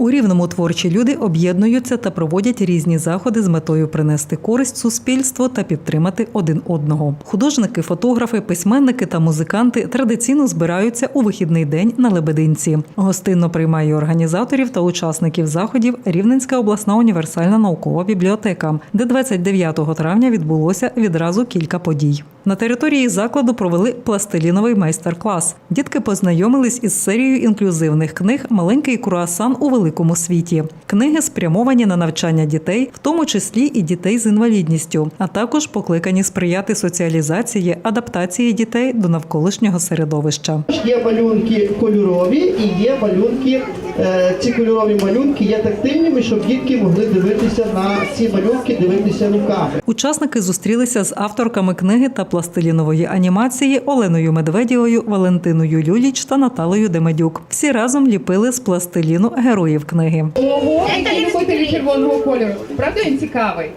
У рівному творчі люди об'єднуються та проводять різні заходи з метою принести користь суспільству та підтримати один одного. Художники, фотографи, письменники та музиканти традиційно збираються у вихідний день на Лебединці. Гостинно приймає організаторів та учасників заходів Рівненська обласна універсальна наукова бібліотека, де 29 травня відбулося відразу кілька подій. На території закладу провели пластиліновий майстер-клас. Дітки познайомились із серією інклюзивних книг Маленький круасан у великому світі. Книги спрямовані на навчання дітей, в тому числі і дітей з інвалідністю, а також покликані сприяти соціалізації, адаптації дітей до навколишнього середовища. Є малюнки кольорові і є малюнки. Е, Ці кольорові малюнки є тактильними, щоб дітки могли дивитися на ці малюнки, дивитися руками. Учасники зустрілися з авторками книги та пластилінової анімації Оленою Медведєвою, Валентиною Люліч та Наталею Демедюк. Всі разом ліпили з пластиліну героїв книги. Ого, який любителі червоного кольору. Правда він цікавий?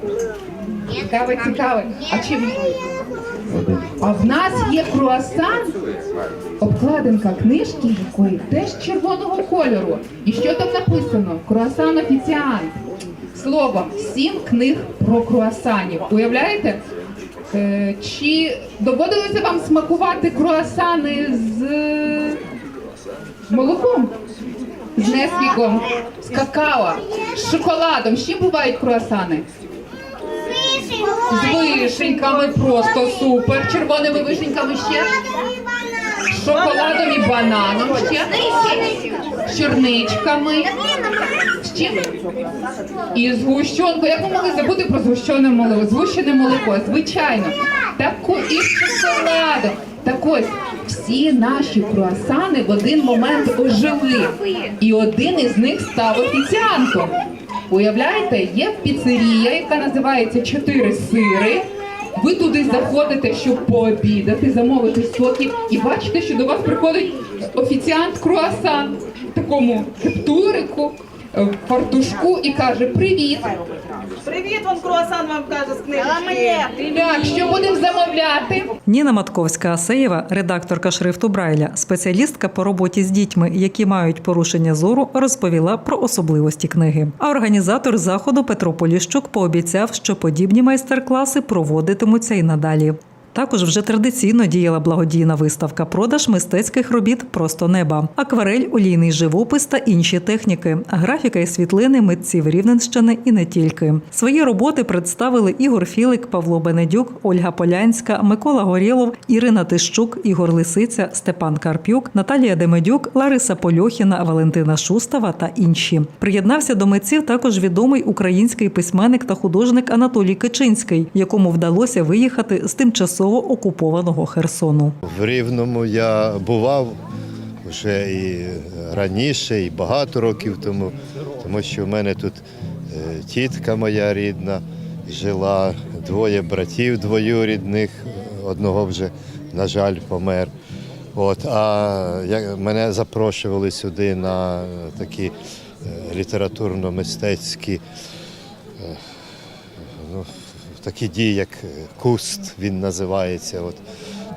Цікавий, цікавий. А чим? А в нас є круасан, обкладинка книжки, якої теж червоного кольору. І що там написано? Круасан офіціант. Словом, сім книг про круасанів. Уявляєте? Е, чи доводилося вам смакувати круасани з молоком? З несквіком, з какао, з шоколадом. Чим бувають круасани? З вишеньками просто супер. Червоними вишеньками ще. З шоколадом і бананом ще. З чорничками. З чим? І з гущонкою. Як ви могли забути про згущене молоко? Згущене молоко, звичайно. Таку і шоколадом. Так ось, всі наші круасани в один момент ожили. І один із них став офіціантом. Уявляєте, є піцерія, яка називається Чотири сири. Ви туди заходите, щоб пообідати, замовити соків, і бачите, що до вас приходить офіціант круасан в такому кептурику, в фартушку і каже: Привіт! Привіт, вам круасан вам каже з книжечки. Так, що будемо замовляти? Ніна Матковська Асеєва, редакторка шрифту Брайля, спеціалістка по роботі з дітьми, які мають порушення зору, розповіла про особливості книги. А організатор заходу Петро Поліщук пообіцяв, що подібні майстер-класи проводитимуться і надалі. Також вже традиційно діяла благодійна виставка продаж мистецьких робіт Просто неба, акварель, олійний живопис та інші техніки, графіка і світлини митців Рівненщини і не тільки. Свої роботи представили Ігор Філик, Павло Бенедюк, Ольга Полянська, Микола Горєлов, Ірина Тищук, Ігор Лисиця, Степан Карпюк, Наталія Демедюк, Лариса Польохіна, Валентина Шустава та інші. Приєднався до митців також відомий український письменник та художник Анатолій Кичинський, якому вдалося виїхати з тимчасово окупованого Херсону. В Рівному я бував вже і раніше, і багато років тому, тому що в мене тут е, тітка моя рідна жила, двоє братів двоюрідних, одного вже, на жаль, помер. От, а я, мене запрошували сюди на такі е, літературно-мистецькі е, ну, такі дії, як е, куст він називається. От,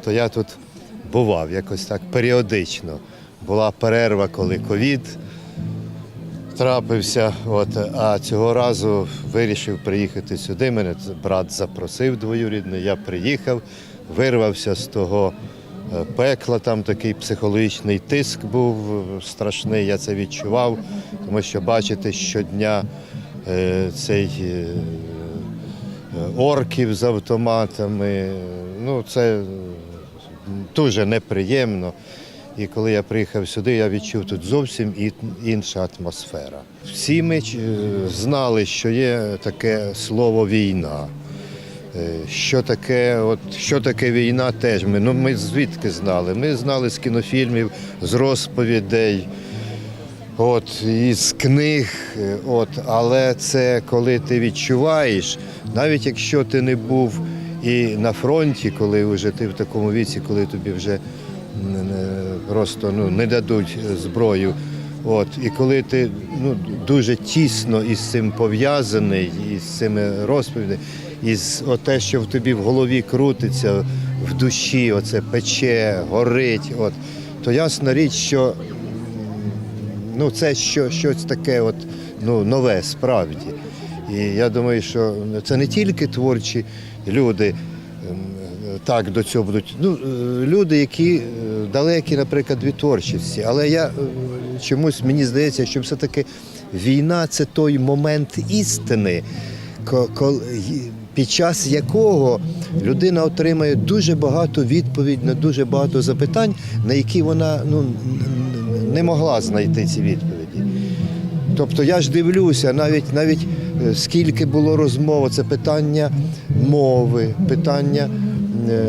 то я тут бував якось так періодично. Була перерва, коли ковід трапився. От, а цього разу вирішив приїхати сюди. Мене брат запросив двоюрідний, я приїхав, вирвався з того е, пекла, там такий психологічний тиск був е, страшний, я це відчував, тому що бачити щодня цей. Е, орків з автоматами. Ну, це дуже неприємно. І коли я приїхав сюди, я відчув тут зовсім інша атмосфера. Всі ми е, знали, що є таке слово війна. Е, Що таке, от, що таке війна, теж ми. Ну, ми звідки знали? Ми знали з кінофільмів, з розповідей, от, із книг. е, От, але це коли ти відчуваєш, навіть якщо ти не був і на фронті, коли вже ти в такому віці, коли тобі вже просто ну, не дадуть зброю. От, і коли ти ну, дуже тісно із цим пов'язаний, із цими розповідями, із те, що в тобі в голові крутиться, в душі, оце пече, горить, от, то ясна річ, що ну, це що, щось таке от, ну, нове справді. І я думаю, що це не тільки творчі люди. ем, Так до цього будуть. Ну, е, люди, які е, далекі, наприклад, від творчості. Але я е, чомусь мені здається, що все-таки війна це той момент істини, під час якого людина отримає дуже багато відповідей на дуже багато запитань, на які вона ну, не могла знайти ці відповіді. Тобто я ж дивлюся, навіть навіть скільки було розмов, це питання мови, питання е,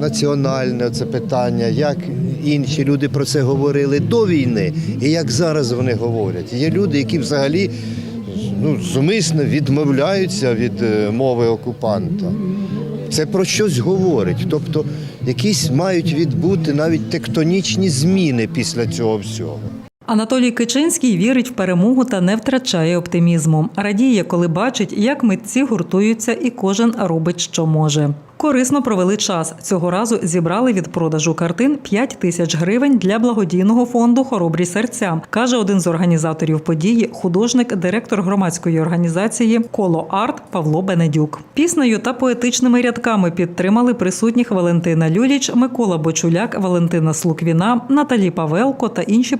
національне, це питання, як інші люди про це говорили до війни, і як зараз вони говорять. Є люди, які взагалі ну, зумисно відмовляються від е, мови окупанта. Це про щось говорить. Тобто якісь мають відбути навіть тектонічні зміни після цього всього. Анатолій Кичинський вірить в перемогу та не втрачає оптимізму. Радіє, коли бачить, як митці гуртуються, і кожен робить, що може. Корисно провели час. Цього разу зібрали від продажу картин 5 тисяч гривень для благодійного фонду Хоробрі серця, каже один з організаторів події, художник, директор громадської організації Коло Арт Павло Бенедюк. Піснею та поетичними рядками підтримали присутніх Валентина Люліч, Микола Бочуляк, Валентина Слуквіна, Наталі Павелко та інші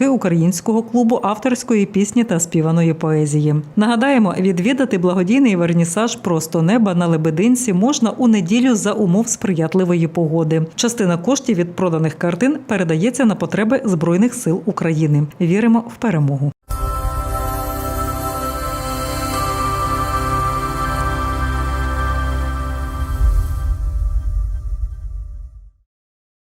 представники українського клубу авторської пісні та співаної поезії. Нагадаємо, відвідати благодійний вернісаж просто неба на Лебединці можна у неділю за умов сприятливої погоди. Частина коштів від проданих картин передається на потреби Збройних сил України. Віримо в перемогу.